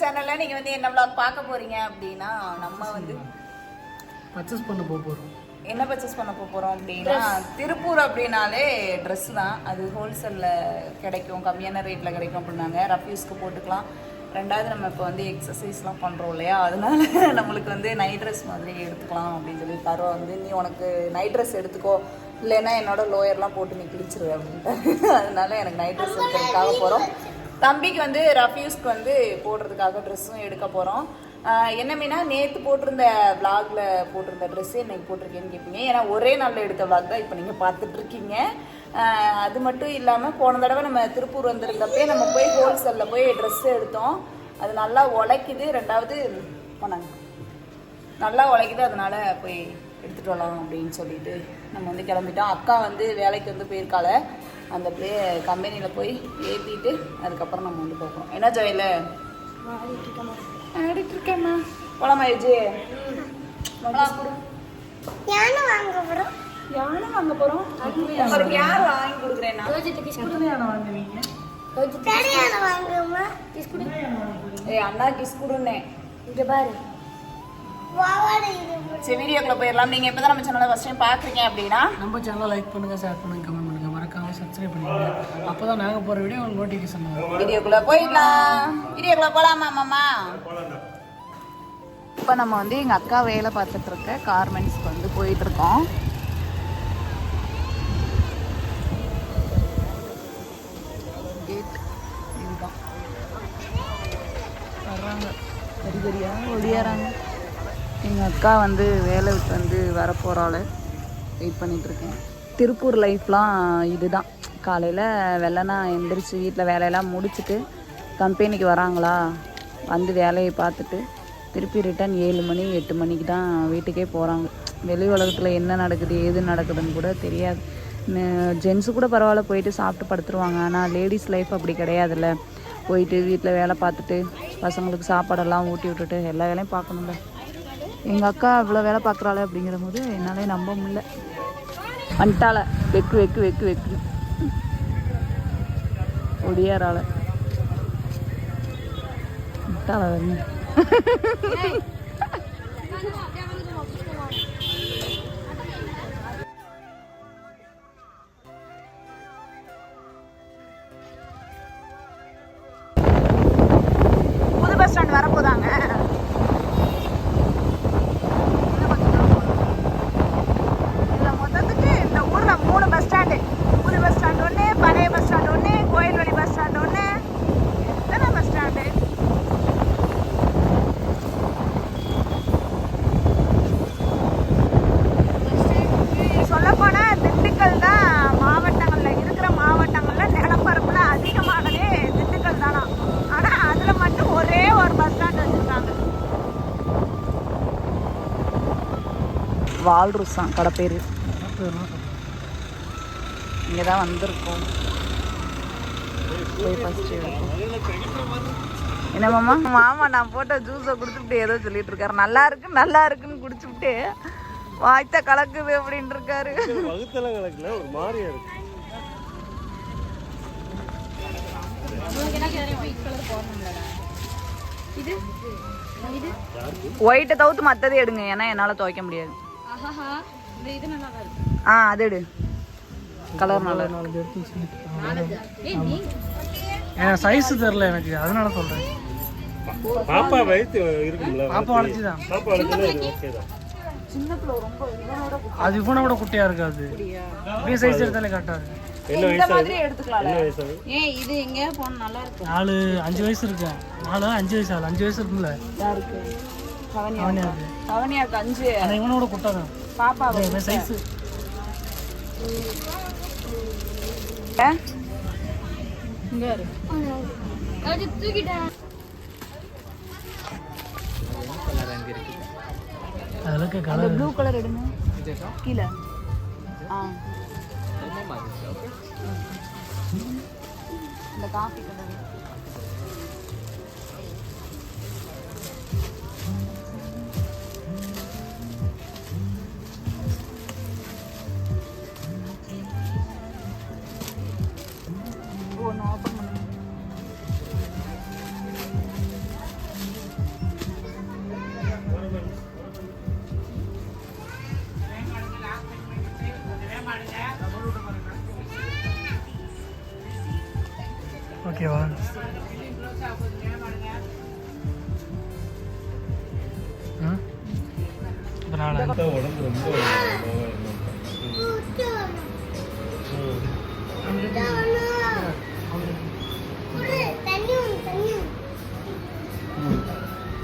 சேனல்ல நீங்க வந்து என்ன vlog பார்க்க போறீங்க அப்படின்னா நம்ம வந்து பர்ச்சேஸ் பண்ண போக போகிறோம் என்ன பர்ச்சேஸ் பண்ண போப் போறோம் அப்படின்னா திருப்பூர் அப்படின்னாலே Dress தான். அது ஹோல்சேல்ல கிடைக்கும் கம்மியான ரேட்ல கிடைக்கும் அப்படின்னாங்க. ரஃப்யூஸ்க்கு போட்டுக்கலாம். ரெண்டாவது நம்ம இப்போ வந்து எக்ஸசைஸ்லாம் பண்ணுறோம் இல்லையா? அதனால நம்மளுக்கு வந்து நைட் ட்ரெஸ் மாதிரி எடுத்துக்கலாம் அப்படின்னு சொல்லி தரோ வந்து நீ உனக்கு நைட் ட்ரெஸ் எடுத்துக்கோ. இல்லைன்னா என்னோட லோயர்லாம் போட்டு நீ கிழிச்சிருவே அப்படின்ட்டு. அதனால எனக்கு நைட் ட்ரெஸ் எடுக்கிறதுக்காக போகிறோம் தம்பிக்கு வந்து ரஃப்யூஸ்க்கு வந்து போடுறதுக்காக ட்ரெஸ்ஸும் எடுக்க போகிறோம் என்ன மீனா நேற்று போட்டிருந்த vlogல போட்டிருந்த ட்ரெஸ்ஸு இன்னைக்கு போட்டிருக்கேன்னு கேட்பீங்க ஏன்னா ஒரே நாளில் எடுத்த விளாக் தான் இப்போ நீங்கள் பார்த்துட்டு இருக்கீங்க அது மட்டும் இல்லாமல் போன தடவை நம்ம திருப்பூர் வந்திருந்தப்பே நம்ம போய் ஹோல்சேலில் போய் ட்ரெஸ் எடுத்தோம். அது நல்லா உழைக்குது. ரெண்டாவது போனாங்க. நல்லா உழைக்குது. அதனால் போய் எடுத்துகிட்டு வரலாம் அப்படின்னு சொல்லிட்டு நம்ம வந்து கிளம்பிட்டோம். அக்கா வந்து வேலைக்கு வந்து போயிருக்காள். அந்த பிளே கம்பெனியில் போய் ஏற்றிட்டு அதுக்கப்புறம் நம்ம வந்து போகிறோம் என்ன ஜோயில? ஆடிட்டு இருக்கேம்மா போலாமா விஜய் யானை வாங்க போறோம். யானை வாங்க போகிறோம் உங்களுக்கு யார் வாங்கி கொடுக்குறேன்னா. யானை வாங்குமா ஏய் அண்ணா கிஸ் கொடுன்னேன் இங்க பாரு. சரி வீடியோக்குள்ள போயிடலாம். நீங்கள் இப்போ தான் நம்ம சேனலை ஃபஸ்ட் டைம் பார்க்குறீங்க அப்படின்னா நம்ம சேனலை லைக் பண்ணுங்க ஷேர் பண்ணுங்க சப்ஸ்கிரைப் பண்ணுங்க அப்போ தான் நாங்கள் போகிற வீடியோ உங்களுக்கு நோட்டிஃபிகேஷன் வரும். வீடியோக்குள்ள போயிடலாம். வீடியோக்குள்ள போலாமா மாமா? இப்போ நம்ம வந்து எங்கள் அக்கா வேலை பார்த்துட்டு இருக்க கார்மெண்ட்ஸ்க்கு வந்து போயிட்டு இருக்கோம். கேட் இதுதான். வர்றாங்க. பெரிய பெரியா ஒடியாராங்க எங்கள் அக்கா வந்து வேலை விட்டு வந்து வர போகிறாள் வெயிட் பண்ணிட்டு இருக்கேன். திருப்பூர் லைஃப்லாம் இதுதான். காலையில் வெள்ளனா எந்திரிச்சு வீட்டில் வேலையெல்லாம் முடிச்சுட்டு கம்பெனிக்கு வராங்களா? வந்து வேலையை பார்த்துட்டு திருப்பி ரிட்டர்ன் ஏழு மணி எட்டு மணிக்கு தான் வீட்டுக்கே போகிறாங்க வெளி உலகத்தில் என்ன நடக்குது ஏது நடக்குதுன்னு கூட தெரியாது. ஜென்ஸு கூட பரவாயில்ல போயிட்டு சாப்பிட்டு படுத்துருவாங்க. ஆனால் லேடிஸ் லைஃப் அப்படி கிடையாதுல்ல. போயிட்டு வீட்டில் வேலை பார்த்துட்டு பசங்களுக்கு சாப்பாடெல்லாம் ஊட்டி விட்டுட்டு எல்லா வேலையும் பார்க்கணும்ல. எங்கள் அக்கா இவ்வளோ வேலை பார்க்குறாளே அப்படிங்கிற போது என்னாலே நம்ப முடியல. வந்துட்டால வெக்கு வெக்கு வெக்கு வெக்கு. ഒടിയാറാൾ. ഇട്ടാളെ തന്നെ. வால்ரூஸாம் கடை பேர். இங்கே தான் வந்திருக்கோம். போய் ஃபஸ்ட்டு என்ன மாமா? மாமா நான் போட்ட ஜூஸை குடிச்சுட்டு ஏதோ சொல்லிட்டு இருக்காரு. நல்லா இருக்கு நல்லா இருக்குன்னு குடிச்சுட்டு வாய்த்த கலக்குது அப்படின்னு இருக்காரு. வகுத்தல கணக்குல ஒரு மாதிரியா இருக்கு. ஒயிட்டை தவிர்த்து மற்றதை எடுங்க ஏன்னா என்னால் துவைக்க முடியாது. ஆ அது எடு. கலர் நல்லா இருக்கு. நாலு எடுத்து சொல்லிட்டு என் சைஸ் தெரில எனக்கு. அதனால சொல்கிறேன் பாப்பா வயிற்று இருக்கும்ல பாப்பா வளர்ச்சி தான் பாப்பா இது ஓகே தான். சின்ன பிள்ளை ரொம்ப இவனோட அது இவனை விட குட்டியாக இருக்காது இப்படியே சைஸ் எடுத்தாலே கரெக்டாக இருக்கு. இந்த வயசு மாதிரி? ஏன் இது எங்க போன நல்லா இருக்கு. நாலு அஞ்சு வயசு இருக்கேன் நாலு அஞ்சு வயசு ஆகுது அஞ்சு வயசு கவனியாக்கு அஞ்சு. இவனோட குட்டை தான் பாப்பா சைஸு இங்க இரு. இருக்க. அந்த கலர் ப்ளூ கலர் எடுங்க. கீழே. ஆ. இந்த காஃபி கலர்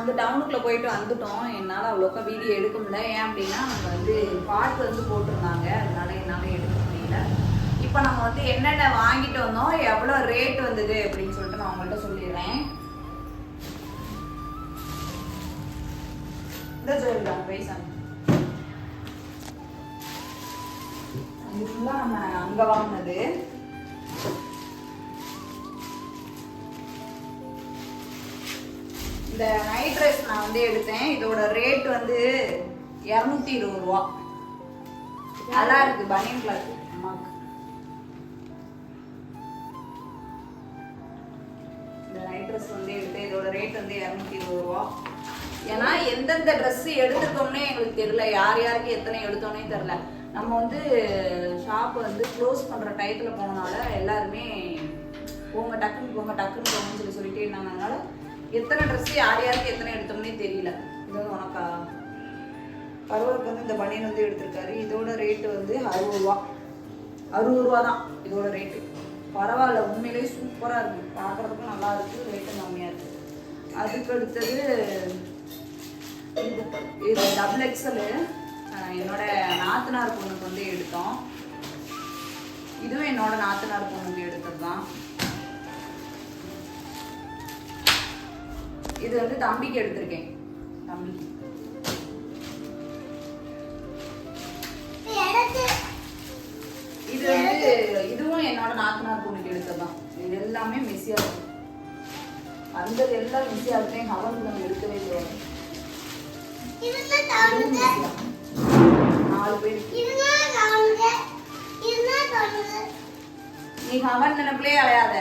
அந்த டவுனுக்குள்ள போயிட்டு வந்துட்டோம். என்னால் அவ்வளோக்கா வீடியோ எடுக்க முடியல. ஏன் அப்படின்னா நம்ம வந்து பாட்டு வந்து போட்டிருந்தாங்க. அதனால என்னால் எடுக்க முடியல. இப்போ நம்ம வந்து என்னென்ன வாங்கிட்டு வந்தோம் எவ்வளோ ரேட் வந்தது அப்படின்னு சொல்லிட்டு நான் உங்கள்கிட்ட சொல்லிடுறேன். இந்த சொல்லிடுறேன் பைசா இது ஃபுல்லாக நம்ம அங்கே வாங்கினது. இந்த நைட் ட்ரெஸ் நான் வந்து எடுத்தேன். இதோட ரேட் வந்து இரநூத்தி இருபது ரூபா. நல்லா இருக்கு பனியன் கிளாத் அம்மாவுக்கு ட்ரெஸ் வந்து எடுத்தேன் இதோட ரேட் வந்து இரநூத்தி இருபது ரூபா. ஏன்னா எந்தெந்த ட்ரெஸ் எடுத்துட்டோம்னே எங்களுக்கு தெரியல. யார் யாருக்கு எத்தனை எடுத்தோன்னே தெரில நம்ம வந்து ஷாப் வந்து க்ளோஸ் பண்ணுற டயத்தில் போனனால எல்லாருமே போங்க டக்குன்னு போங்க டக்குன்னு போங்கன்னு சொல்லி சொல்லிட்டே இருந்தாங்க. அதனால எத்தனை ட்ரெஸ் யார் யாருக்கு எத்தனை எடுத்தோம்னே தெரியல. இது வந்து உனக்கா? பருவருக்கு வந்து இந்த பனியன் வந்து எடுத்திருக்காரு. இதோட ரேட்டு வந்து அறுபது ரூபா. அறுபது ரூபா தான் இதோட ரேட்டு பரவாயில்ல உண்மையிலேயே சூப்பராக இருக்கு. பார்க்குறதுக்கும் நல்லா இருக்கு ரேட்டும் கம்மியாக இருக்குது அதுக்கு அடுத்தது இது இது டபுள் எக்ஸலு என்னோட நாத்தனார் பொண்ணுக்கு வந்து எடுத்தோம். இதுவும் என்னோட நாத்தனார் பொண்ணுக்கு எடுத்தது தான். இது வந்து தம்பிக்கு எடுத்திருக்கேன். தம்பிக்கு. என்னோட நாத்தனார் பொண்ணுக்கு எடுத்ததுதான். இது எல்லாமே மிஸ்ஸியா இருக்கும் அந்த எல்லாம் மிஸ்ஸியா இருக்கேன் அவன் நம்ம எடுக்கவே. மிஸ்ஸியா நாலு பேர். நீ அவன் நினைப்பிலே அலையாத.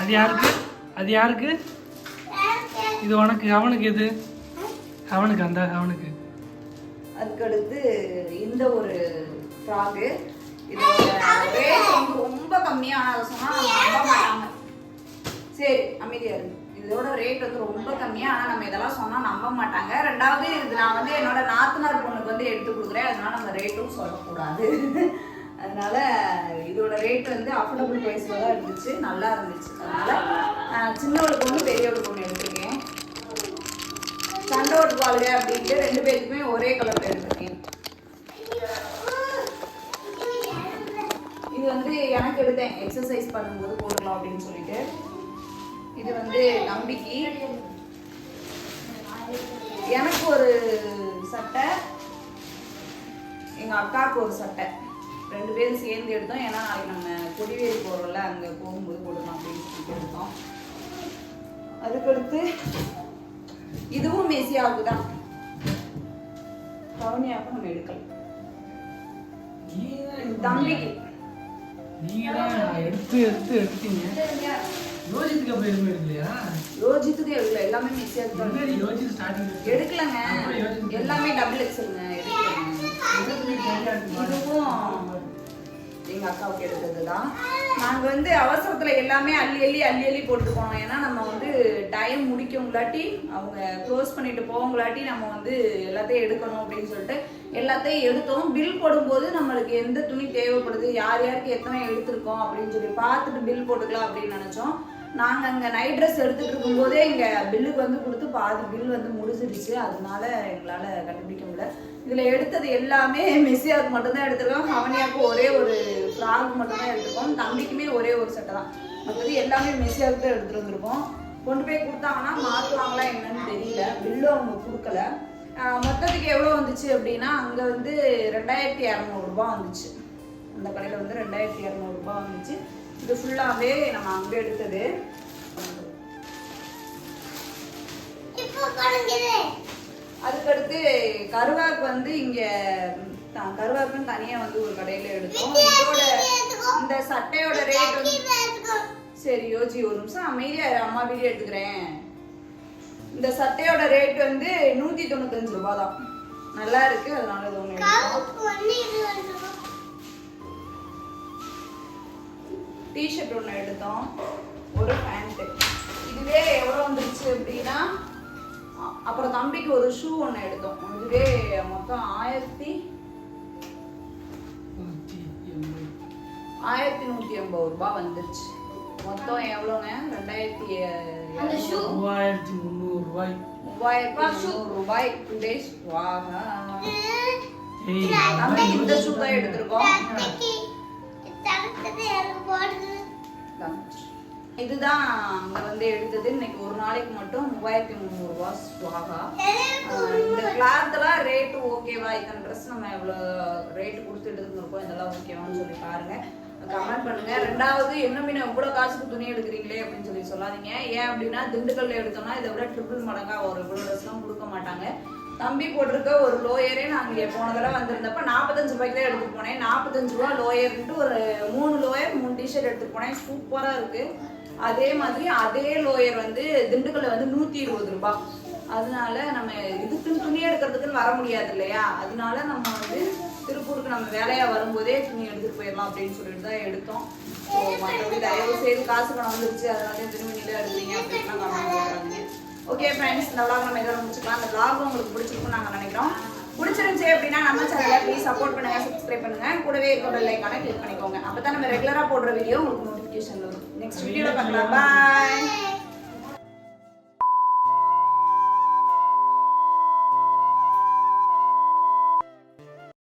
அது யாருக்கு? அது யாருக்கு. இது உனக்கு அவனுக்கு எது? அவனுக்கு அந்த அவனுக்கு. அதுக்கு அடுத்து இந்த ஒரு ஃப்ராகு இது ரேட் வந்து ரொம்ப கம்மியா அதை சொன்னா நம்ம நம்ப மாட்டாங்க. சரி அமைதியா இருங்க இதோட ரேட் வந்து ரொம்ப கம்மியா ஆனா நம்ம இதெல்லாம் சொன்னா நம்ப மாட்டாங்க. ரெண்டாவது இது நான் வந்து என்னோட நாத்தனார் பொண்ணுக்கு வந்து எடுத்து கொடுக்குறேன். அதனால நம்ம ரேட்டும் சொல்லக்கூடாது. அதனால இதோட ரேட் வந்து அஃபோர்டபுள் ப்ரைஸ்ல தான் இருந்துச்சு. நல்லா இருந்துச்சு. அதனால சின்னவளுக்கு ஒன்று பெரியவளுக்கு ஒன்று எடுத்திருக்கேன். சண்டை ஓட்டுவாளுங்க அப்படின்ட்டு ரெண்டு பேருக்குமே ஒரே கலர் எடுத்திருக்கேன். இது வந்து எனக்கு எடுத்தேன். எக்ஸசைஸ் பண்ணும்போது போடலாம் அப்படின்னு சொல்லிட்டு. இது வந்து நம்பிக்கை. எனக்கு ஒரு சட்டை. எங்க அக்காவுக்கு ஒரு சட்டை. ரெண்டு பேரும் சேர்ந்து எடுத்தோம். ஏன்னா நாளைக்கு நம்ம கொடிவேரி போறோம்ல அங்க போகும்போது போடலாம் அப்படின்னு சொல்லிட்டு எடுத்தோம். அதுக்கடுத்து இதுவும் மெசியாவுக்கு தான் கவுனியாவுக்கு நம்ம எடுக்கல தம்பிக்கு நீங்க தான் எடுத்து எடுத்து எடுத்தீங்க. எதுவுமே எடுக்கலையா? யோஜித்துக்கு எடுக்கல எல்லாமே தான் முன்னாடி யோசிச்சு ஸ்டார்டிங் எடுக்கலங்க. எல்லாமே டபுள் எக்ஸலுங்க எடுக்கலங்க. இதுவும் எங்க அக்காவுக்கு எடுத்தது தான் நாங்க வந்து அவசரத்துல எல்லாமே அள்ளி அள்ளி அள்ளி அள்ளி போட்டு போனோம். ஏன்னா நம்ம வந்து டைம் முடிக்கவங்களாட்டி அவங்க க்ளோஸ் பண்ணிட்டு போவங்களாட்டி நம்ம வந்து எல்லாத்தையும் எடுக்கணும் அப்படின்னு சொல்லிட்டு எல்லாத்தையும் எடுத்தோம். பில் போடும்போது நம்மளுக்கு எந்த துணி தேவைப்படுது யார் யாருக்கு எத்தனை எடுத்திருக்கோம் அப்படின்னு சொல்லி பார்த்துட்டு பில் போட்டுக்கலாம் அப்படின்னு நினச்சோம். நாங்கள் அங்கே நைட் ட்ரெஸ் எடுத்துகிட்டு இருக்கும்போதே இங்கே பில்லுக்கு வந்து கொடுத்து பாதி பில் வந்து முடிஞ்சிடுச்சு. அதனால எங்களால் கண்டுபிடிக்க முடியல. இதில் எடுத்தது எல்லாமே மெஸ்ஸியாவுக்கு மட்டும்தான் எடுத்திருக்கோம். ஹவனியாவுக்கு ஒரே ஒரு ஃப்ராக் மட்டும்தான் எடுத்திருக்கோம். தம்பிக்குமே ஒரே ஒரு சட்டை தான். மற்றது எல்லாமே மெஸ்ஸியாவுக்கு தான் எடுத்துகிட்டு வந்திருக்கோம். கொண்டு போய் கொடுத்தாங்கன்னா மாற்றுவாங்களா என்னன்னு தெரியல. பில்லும் அவங்க கொடுக்கல. மொத்தத்துக்கு எவ்வளோ வந்துச்சு அப்படின்னா அங்கே வந்து ரெண்டாயிரத்தி இரநூறுபா வந்துச்சு. அந்த கடையில் வந்து ரெண்டாயிரத்தி இரநூறுபா வந்துச்சு. இது ஃபுல்லாகவே நம்ம அங்கே எடுத்தது. அதுக்கடுத்து கருவாக்கு வந்து இங்க கருவாக்குன்னு தனியா வந்து ஒரு கடையில எடுத்தோம். இதோட இந்த சட்டையோட ரேட் வந்து. சரி யோசி ஒரு நிமிஷம் அமைதியா இரு, அம்மா வீடியோ எடுத்துக்கிறேன். இந்த சட்டையோட ரேட் வந்து நூத்தி தொண்ணூத்தஞ்சு ரூபாய் தான் நல்லா இருக்கு அதனால இது ஒண்ணு. டிஷர்ட் ஒன்று எடுத்தோம். ஒரு பேண்ட்டு இதுவே எவ்வளோ வந்துருச்சு அப்படின்னா அப்புறம் தம்பிக்கு ஒரு ஷூ ஒன்று எடுத்தோம். இதுவே மொத்தம் ஆயிரத்தி நூற்றி ஆயிரத்தி நூற்றி எண்பது ரூபாய் வந்துருச்சு. மொத்தம் எவ்வளோங்க ரெண்டாயிரத்தி அந்த ஷூ மூவாயிரத்தி முந்நூறு ரூபாய். மூவாயிரத்தி முந்நூறு ரூபாய் டுடேஸ் வாங்க ஏய் நம்ம இந்த ஷூ தான் எடுத்திருக்கோம். இதுதான் அங்க வந்து எடுத்தது. இன்னைக்கு ஒரு நாளைக்கு மட்டும் மூவாயிரத்தி முந்நூறு ரூபாய் ஸ்வாகா ஆஹ் இந்த கிளாத்லாம் ரேட்டு ஓகேவா? இத்தனை ட்ரெஸ் நம்ம எவ்வளோ ரேட்டு கொடுத்து எடுத்துருக்கோம் இதெல்லாம் ஓகேவான்னு சொல்லி பாருங்க. கமெண்ட் பண்ணுங்க. ரெண்டாவது என்ன மீன் இவ்வளோ காசுக்கு துணி எடுக்கிறீங்களே அப்படின்னு சொல்லி சொல்லாதீங்க. ஏன் அப்படின்னா திண்டுக்கல்ல எடுத்தோம்னா இதை விட ட்ரிபிள் மடங்கா ஒரு இவ்வளோ ட்ரெஸ்லாம் கொடுக்க மாட்டாங்க. தம்பி போட்டிருக்க ஒரு லோயரே நான் இங்கே போன தடவை வந்திருந்தப்ப நாற்பத்தஞ்சு ரூபாய்க்கு தான் எடுத்துட்டு போனேன். நாற்பத்தஞ்சு ரூபா லோயர்ன்ட்டு ஒரு மூணு லோயர் மூணு டிஷர்ட் எடுத்து போனேன். சூப்பராக இருக்கு. அதே மாதிரி அதே லோயர் வந்து திண்டுக்கல்ல வந்து நூற்றி இருபது ரூபாய் அதனால நம்ம இதுக்குன்னு துணி எடுக்கிறதுக்குன்னு வர முடியாது இல்லையா? அதனால நம்ம வந்து திருப்பூருக்கு நம்ம வேலையா வரும்போதே துணி எடுத்துட்டு போயிடலாம் அப்படின்னு சொல்லிட்டு தான் எடுத்தோம். ஸோ மற்றபடி தயவு செய்து காசு பணம் வந்துருச்சு. அதனால திரும்பி நீங்க எடுக்கிறீங்க அப்படின்னு கமெண்ட் ஓகே ஃப்ரெண்ட்ஸ் இந்த vlog நம்ம இதோட முடிச்சுக்கலாம். அந்த vlog உங்களுக்கு பிடிச்சிருக்கும்னு நாங்கள் நினைக்கிறோம். பிடிச்சிருந்துச்சு அப்படின்னா நம்ம சேனலை ப்ளீஸ் சப்போர்ட் பண்ணுங்க சப்ஸ்கிரைப் பண்ணுங்க. கூடவே இருக்கிற லைக்கான கிளிக் பண்ணிக்கோங்க. அப்போ தான் நம்ம ரெகுலராக போடுற வீடியோ உங்களுக்கு நோட்டிஃபிகேஷன் வரும். நெக்ஸ்ட் வீடியோவில் பார்க்கலாம். பாய்